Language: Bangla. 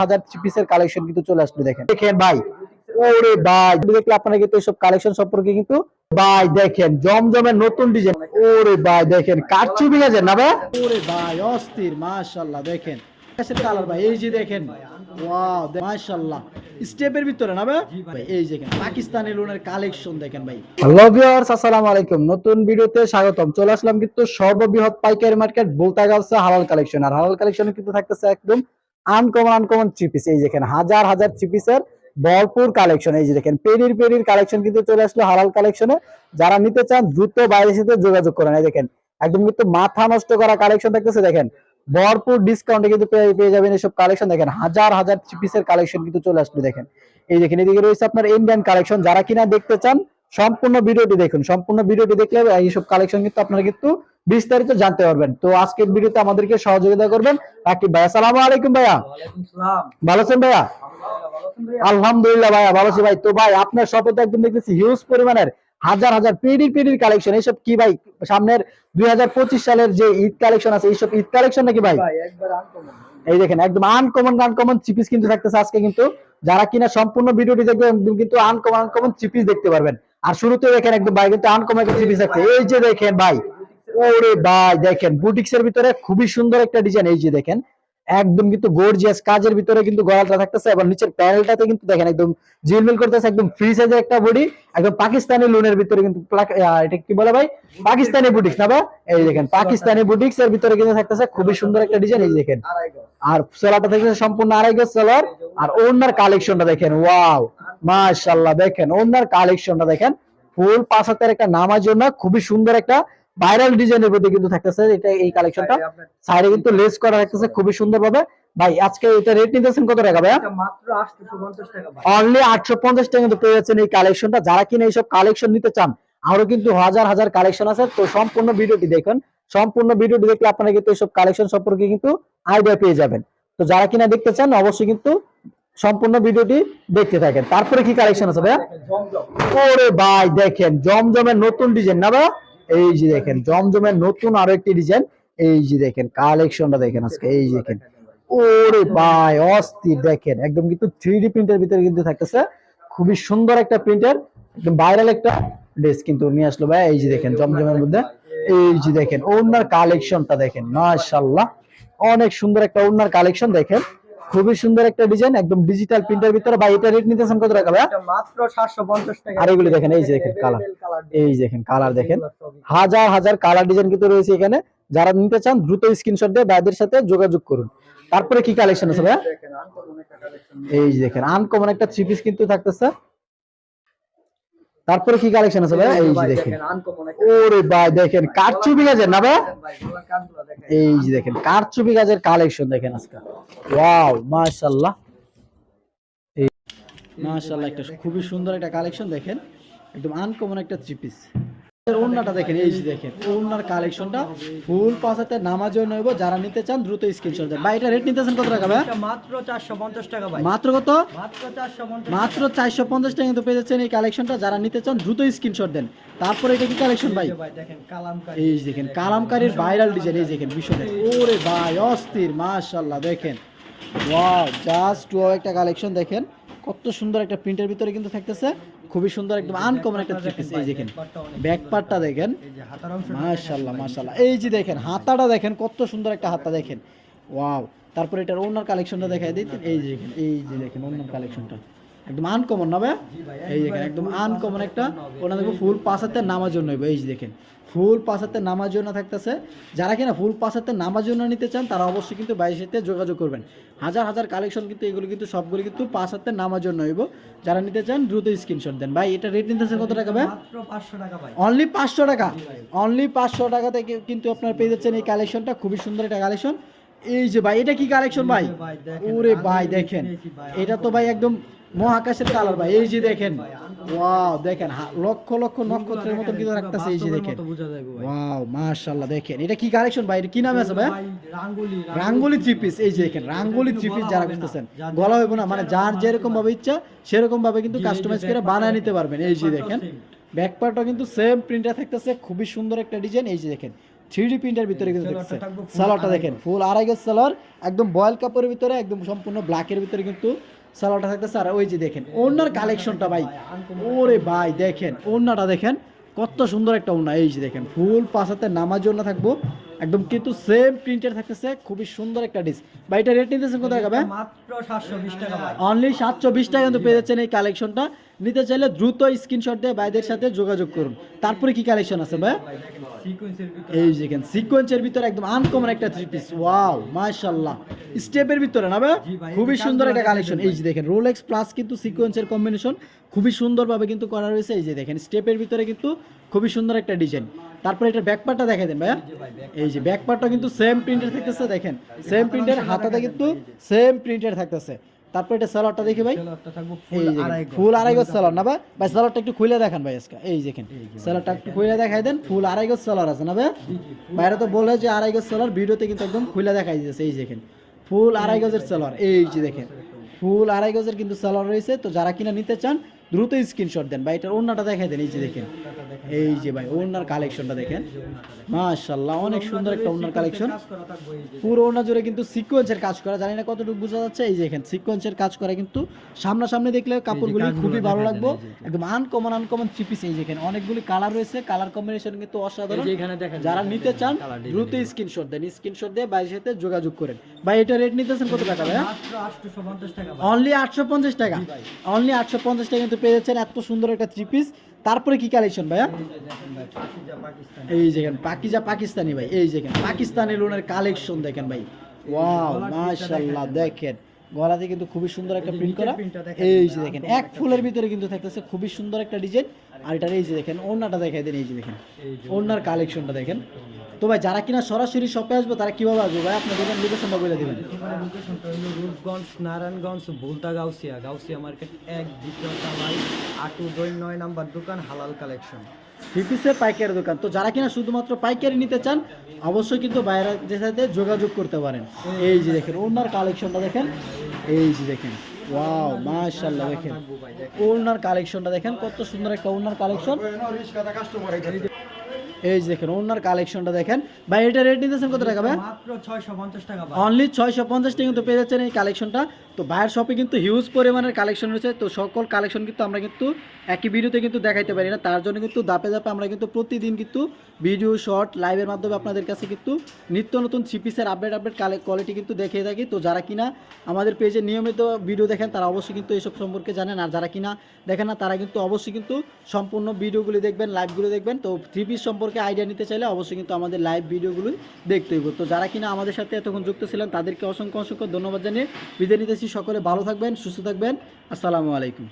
হাজার পিসের কালেকশন কিন্তু চলে আসলো দেখেন। দেখেন ভাই ওরে ভাই দেখলে আপনারা কিন্তু এইসব কালেকশন সম্পর্কে কিন্তু ভাই দেখেন জমজমের নতুন ডিজাইন ওরে ভাই দেখেন কারচুপি গেছেন না ভাই? ওরে ভাই অস্থির মাশাআল্লাহ দেখেন। কালার ভাই এই যে দেখেন ওয়াও মাশাআল্লাহ। স্টেপের ভিতরে না ভাই? ভাই এই যে পাকিস্তানি লোনের কালেকশন দেখেন ভাই। হ্যালো ভিউয়ার্স আসসালামু আলাইকুম। নতুন ভিডিওতে স্বাগতম। চলে আসলাম কিন্তু সর্ববৃহৎ পাইকারি মার্কেট বোলতাগাঁওসে হালাল কালেকশন আর হালাল কালেকশনে কিন্তু থাকতেছে একদম আনকমন আনকমন থ্রি এই দেখেন হাজার হাজার থ্রি ভরপুর কালেকশন এই যে দেখেন, পেরির পেরির কালেকশন কিন্তু চলে আসলো হালাল কালেকশনে যারা নিতে চান, দ্রুত বাইরের সাথে যোগাযোগ করেন। এই দেখেন, একদম কিন্তু মাথা নষ্ট করা কালেকশন থাকতেছে, দেখেন। ভরপুর ডিসকাউন্টে কিন্তু পেয়ে যাবেন এসব কালেকশন দেখেন, হাজার হাজার পিসের কালেকশন কিন্তু চলে আসলো, দেখেন। এই দেখেন, এদিকে রয়েছে আপনার ইন্ডিয়ান কালেকশন যারা কিনা দেখতে চান, সম্পূর্ণ ভিডিওটি দেখুন। সম্পূর্ণ ভিডিওটি দেখলে এইসব কালেকশন কিন্তু আপনারা কিন্তু বিস্তারিত জানতে পারবেন। তো আজকের ভিডিওতে আমাদেরকে সহযোগিতা করবেন রাকিব ভাই। আসসালামু আলাইকুম ভাইয়া। ভালো আছেন ভাইয়া? আলহামদুলিল্লাহ ভাইয়া? ভালো আছি ভাই। তো ভাই আপনার শপে তো একদম দেখতেছি হিউজ পরিমাণের হাজার হাজার পিডির পিডির কালেকশন এইসব কি ভাই? সামনের দুই সালের যে ঈদ কালেকশন আছে এইসব ঈদ কালেকশন নাকি ভাই? এই দেখেন একদম আনকমন আনকমন চিপিস কিন্তু থাকতেছে আজকে কিন্তু। যারা কিনা সম্পূর্ণ ভিডিওটি দেখবেন কিন্তু আনকমন আনকমন চিপিস দেখতে পারবেন। আর শুরুতে দেখেন একদম ভাই কিন্তু আনকমন একটা চিপিস থাকছে এই যে দেখেন ভাই ওরে ভাই, দেখেন বুটিক্স এর ভিতরে খুবই সুন্দর একটা ডিজাইন এই যে দেখেন, একদম কিন্তু গর্জিয়াস কাজের ভিতরে কিন্তু গলাটা থাকতেছে এবং নিচের প্যানেলটাতে কিন্তু দেখেন, একদম ঝিলমিল করতেছে, একদম ফ্রি সাইজের একটা বডি একদম পাকিস্তানি লোনের ভিতরে কিন্তু এটা কি বলে ভাই? পাকিস্তানি বুটিক্স, না ভাই? এই দেখেন, পাকিস্তানি বুটিক্স এর ভিতরে কিন্তু থাকতেছে, খুবই সুন্দর একটা ডিজাইন এই দেখেন। আর সেলারটা থাকতেছে সম্পূর্ণ আড়াই গজ সেলার আর ওনার কালেকশনটা দেখেন ওয়াও মাশাআল্লাহ, দেখেন ওনার কালেকশনটা দেখেন, ফুল পাঁচ হাতের একটা নামার জন্য খুবই সুন্দর একটা ভাইরাল ডিজাইনের মধ্যে কিন্তু থাকতেছে এটা এই কালেকশনটা সাইডে কিন্তু লেস করা থাকতেছে খুবই সুন্দর ভাবে ভাই আজকে এটা রেট নিতেছেন কত টাকা ভাইয়া? ভাই। অনলি আটশো পঞ্চাশ টাকা কিন্তু পেয়ে যাচ্ছেন এই কালেকশনটা যারা কিনা এইসব কালেকশন নিতে চান আরও কিন্তু হাজার হাজার কালেকশন আছে। তো সম্পূর্ণ ভিডিওটি দেখুন। সম্পূর্ণ ভিডিওটি দেখলে আপনারা কিন্তু এইসব কালেকশন সম্পর্কে কিন্তু আইডিয়া পেয়ে যাবেন। তো যারা কিনা দেখতে চান অবশ্যই কিন্তু সম্পূর্ণ ভিডিওটি দেখতে থাকেন। তারপরে কি কালেকশন আছে ভাইয়া? ওরে ভাই দেখেন জমজমের নতুন ডিজাইন না ভাই এই যে দেখেন, জমজমের নতুন আরও একটি ডিজাইন এই যে দেখেন কালেকশনটা দেখেন আজকে, এই যে দেখেন। ওরে ভাই, অস্থির, দেখেন, একদম কিন্তু থ্রি ডি প্রিন্টের ভিতরে কিন্তু থাকতেছে। খুবই সুন্দর একটা প্রিন্টার একদম ভাইরাল একটা ড্রেস কিন্তু নিয়ে আসলো ভাই, এই যে দেখেন, জমজমের মধ্যে। এই যে দেখেন ওনার কালেকশনটা দেখেন, মাশাআল্লাহ। অনেক সুন্দর একটা ওনার কালেকশন দেখেন। খুবই সুন্দর একটা ডিজাইন একদম ডিজিটাল প্রিন্টের ভিতরে। বা এটা রেট নিতেছেন কত টাকা ভাই মাত্র সাতশো পঞ্চাশ টাকা। আর এগুলো দেখেন, এই যে দেখেন, কালার এই যে দেখেন। কালার দেখেন হাজার হাজার কালার ডিজাইন কিন্তু রয়েছে এখানে। যারা নিতে চান দ্রুত স্ক্রিনশট দিয়ে ভাইদের সাথে যোগাযোগ করুন। তারপরে কি কালেকশন আছে ভাই দেখেন আনকমন একটা কালেকশন এই যে দেখেন আনকমন একটা থ্রি পিস কিন্তু থাকতেছে। তারপরে কি কালেকশন আছে ভাই এই যে দেখেন। ওরে ভাই দেখেন কারচুপি গাছের না ভাই এই যে দেখেন কারচুপি গাছের কালেকশন দেখেন আজকে। ওয়াও মাশাআল্লাহ। মাশাআল্লাহ একটা খুবই সুন্দর একটা কালেকশন দেখেন। একদম আনকমন একটা থ্রি পিস ওড়নাটা দেখেন এই যে দেখেন ওড়নার কালেকশনটা ফুল নেব যারা নিতে চান দ্রুত স্ক্রিনশট দেন। ভাই এটা রেট নিতেছেন কত টাকা ভাই মাত্র চারশো পঞ্চাশ টাকা ভাই। মাত্র কত? মাত্র চারশো পঞ্চাশ মাত্র চারশো পঞ্চাশ টাকা কিন্তু পেয়ে যাচ্ছেন এই কালেকশনটা যারা নিতে চান দ্রুত স্ক্রিনশট দেন। তারপরে এটা কি কালেকশন ভাই? এই দেখেন কালামকারীর ভাইরাল ডিজাইন এই দেখেন বিষয় ওরে ভাই অস্থির মাশাআল্লাহ দেখেন। ওয়াও জাস্ট ওয়াও একটা কালেকশন দেখেন। কত সুন্দর একটা প্রিন্টের ভিতরে কিন্তু থাকতেছে। খুবই সুন্দর একদম আনকমন একটা থ্রি পিস এই দেখেন ব্যাক পার্টটা দেখেন। মাশাল্লাহ মাশাল্লাহ এই যে দেখেন, হাতাটা দেখেন, কত সুন্দর একটা হাতা দেখেন। ওয়াও, তারপর এটার ওনার কালেকশনটা দেখাই দিই। এই যে দেখেন, এই যে দেখেন, ওনার কালেকশনটা একদম আনকমন না ভাই এই দেখেন একদম আনকমন একটা ওনা দেখব ফুল পাঁচাতে নামার জন্য এই যে দেখেন। ফুল পাঁচাতে নামার জন্য থাকতেছে। যারা কিনা ফুল পাঁচাতে নামার জন্য নিতে চান তারা অবশ্যই কিন্তু বাইশের সাথে যোগাযোগ করবেন। হাজার হাজার কালেকশন কিন্তু এগুলো কিন্তু সবগুলো কিন্তু পাঁচাতে নামার জন্য হইব। যারা নিতে চান দ্রুত স্ক্রিনশট দেন। ভাই এটা রেট নিতেছে কত টাকা ভাই পাঁচশো টাকা অনলি পাঁচশো টাকা? অনলি পাঁচশো টাকা থেকে কিন্তু আপনার পেয়ে যাচ্ছেন এই কালেকশনটা খুবই সুন্দর একটা কালেকশন এই যে ভাই এটা কি কালেকশন ভাই? ওরে ভাই দেখেন। এটা তো ভাই একদম মহাকাশের কালার ভাই এই যে দেখেন। ওয়াও দেখেন লক্ষ লক্ষ নক্ষত্রের মতো কিন্তু রাখতেছে এই যে দেখেন। ওয়াও মাশাআল্লাহ দেখেন। এটা কি কালেকশন ভাই? এটা কি নামে আছে ভাই? রাঙ্গুলি রাঙ্গুলি। থ্রি পিস এই যে দেখেন রাঙ্গুলি থ্রি পিস যারা বুঝতেছেন গলা হইব না মানে যার যেরকম ভাবে ইচ্ছা সেরকম ভাবে কিন্তু কাস্টমাইজ করে বানায় নিতে পারবেন। এই যে দেখেন ব্যাক পার্টও কিন্তু সেম প্রিন্টার থাকতেছে খুবই সুন্দর একটা ডিজাইন এই যে দেখেন থ্রি ডি প্রিন্টের ভিতরে কিন্তু full সালোয়ারটা দেখেন ফুল আড়াই গজ সালোয়ার একদম বয়েল কাপড়ের ভিতরে একদম সম্পূর্ণ ব্ল্যাকের ভিতরে কিন্তু সালোয়ারটা থাকতেছে আর ওই যে দেখেন ওনার কালেকশনটা ভাই। ওরে ভাই দেখেন ওনাটা দেখেন কত সুন্দর একটা ওনা এই যে দেখেন ফুল পাশাতে নামার জন্য থাকব। একদম কিন্তু সেম প্রিন্টের থাকতেছে খুবই সুন্দর একটা ডিস ভাই এটা রেট নিতেছেন কোথায় খাবে মাত্র সাতশো বিশ টাকা ভাই। অনলি সাতশো বিশ টাকা কিন্তু পেয়ে যাচ্ছেন এই কালেকশনটা নিতে চাইলে দ্রুত স্ক্রিনশট দিয়ে ভাইদের সাথে যোগাযোগ করুন। তারপরে কি কালেকশন আছে ভাই? এই দেখেন সিকোয়েন্সের ভিতরে একদম আনকমন একটা থ্রি পিস ওয়াও স্টেপের ভিতরে না ভাই? খুবই সুন্দর একটা কালেকশন এই যে দেখেন রোলেক্স প্লাস কিন্তু সিকোয়েন্সের কম্বিনেশন খুবই সুন্দরভাবে কিন্তু করা রয়েছে। এই যে দেখেন স্টেপের ভিতরে কিন্তু খুবই সুন্দর একটা ডিজাইন তারপরে এটা ব্যাকপার্টটা দেখাই দেন ভাইয়া ভাই এই যে ব্যাকপার্টটা কিন্তু সেম প্রিন্টের থাকতেছে দেখেন। সেম প্রিন্টের হাতাতে কিন্তু সেম প্রিন্টের থাকতেছে। তারপর এটা সালোয়ারটা দেখি ভাই। ফুল আড়াই গজ। সালোয়ার না ভাই? ভাই সালোয়ারটা একটু খুলে দেখান ভাই আজকে। এই দেখেন সালোয়ারটা একটু খুলে দেখাই দেন ফুল আড়াই গজ সালোয়ার আছে না ভাই? বাইরে তো বলে যে আড়াই গজ সালোয়ার ভিডিওতে কিন্তু একদম খুলে দেখাই দিয়েছে এই দেখেন। ফুল আড়াই গজের সালোয়ার এই যে দেখেন। ফুল আড়াই গজের কিন্তু সালোয়ার রয়েছে তো যারা কিনা নিতে চান দ্রুত স্ক্রিনশট দেন। ভাই এটার ওড়নাটা দেখাই দেন এই যে দেখেন। এই যে ভাই ওড়নার কালেকশনটা দেখেন। মাশাআল্লাহ অনেক সুন্দর একটা ওড়নার কালেকশন পুরো ওনা জুড়ে কিন্তু সিকোয়েন্সের কাজ করা জানি না কতটুকু বোঝা যাচ্ছে। এই যে এখানে সিকোয়েন্সের কাজ করা কিন্তু সামনাসামনি দেখলে কাপড়গুলি খুবই ভালো লাগবে। একদম আনকমন আনকমন থ্রি পিস এই যে এখানে অনেকগুলি কালার রয়েছে। কালার কম্বিনেশন কিন্তু অসাধারণ। এখানে দেখেন যারা নিতে চান দ্রুত স্ক্রিনশট দেন স্ক্রিনশট দিয়ে বাইরের সাথে যোগাযোগ করেন। ভাই এটা রেট নিতেছেন কত টাকা ভাই আটশো পঞ্চাশ টাকা ভাই। অনলি আটশো পঞ্চাশ টাকা। অনলি আটশো পঞ্চাশ টাকা কিন্তু পেয়ে যাচ্ছেন এত সুন্দর একটা থ্রি পিস তারপরে কি কালেকশন ভাইয়া? এই যে দেখেন পাকিজা পাকিস্তান ভাই এই দেখেন পাকিস্তানি লোনের কালেকশন দেখেন ভাই। ওয়াও মাশাল্লাহ দেখেন। গলাতে কিন্তু খুবই সুন্দর একটা প্রিন্ট করা। এই যে দেখেন এক ফুলের ভিতরে কিন্তু থাকতেছে খুবই সুন্দর একটা ডিজাইন আর এটার এই যে দেখেন ওনাটা দেখাই দেন এই যে দেখেন। ওনার কালেকশনটা দেখেন। তো ভাই যারা কিনা সরাসরি শপে আসবে তারা কীভাবে আসবে? ভাই আপনার দোকান লোকেশনটা বলে দিবেন। লোকেশনটা হলো রূপগঞ্জ নারায়ণগঞ্জ ভুলতা গাউসিয়া। গাউসিয়া মার্কেট এক দ্বিতীয় তালাই আটু দুই নয় নাম্বার দোকান হালাল কালেকশন থ্রি পিসের পাইকারি দোকান। তো যারা কিনা শুধুমাত্র পাইকারি নিতে চান অবশ্যই কিন্তু বাইরের সাথে যোগাযোগ করতে পারেন। এই যে দেখেন ওনার কালেকশনটা দেখেন। এই যে দেখেন ওয়াও মাশাআল্লাহ দেখেন। ওনার কালেকশনটা দেখেন কত সুন্দর একটা ওনার কালেকশন এই দেখেন ওনার কালেকশনটা দেখেন। ভাই এটা রেট নিতেছেন কত টাকা ভাই? মাত্র ছয়শো পঞ্চাশ টাকা অনলি ছয়শো পঞ্চাশ টাকা কিন্তু পেয়ে যাচ্ছেন এই কালেকশনটা তো ভাইয়ের শপে কিন্তু হিউজ পরিমাণের কালেকশন রয়েছে। তো সকল কালেকশন কিন্তু আমরা কিন্তু একই ভিডিওতে কিন্তু দেখাইতে পারি না। তার জন্য কিন্তু দাপে দাপে আমরা কিন্তু প্রতিদিন কিন্তু ভিডিও শর্ট লাইভের মাধ্যমে আপনাদের কাছে কিন্তু নিত্য নতুন থ্রি পিসের আপডেট আপডেট কোয়ালিটি কিন্তু দেখিয়ে থাকি। তো যারা কিনা আমাদের পেজে নিয়মিত ভিডিও দেখেন তারা অবশ্যই কিন্তু এইসব সম্পর্কে জানেন। আর যারা কিনা দেখেন না তারা কিন্তু অবশ্যই কিন্তু সম্পূর্ণ ভিডিওগুলি দেখবেন লাইভগুলো দেখবেন। তো থ্রি পিস সম্পর্কে আইডিয়া নিতে চাইলে অবশ্যই কিন্তু আমাদের লাইভ ভিডিওগুলোই দেখতে হইব। তো যারা কিনা আমাদের সাথে এতক্ষণ যুক্ত ছিলেন, তাদেরকে অসংখ্য অসংখ্য ধন্যবাদ জানিয়ে বিদায় নিতেছি। সকলে ভালো থাকবেন, সুস্থ থাকবেন। আসসালামু আলাইকুম।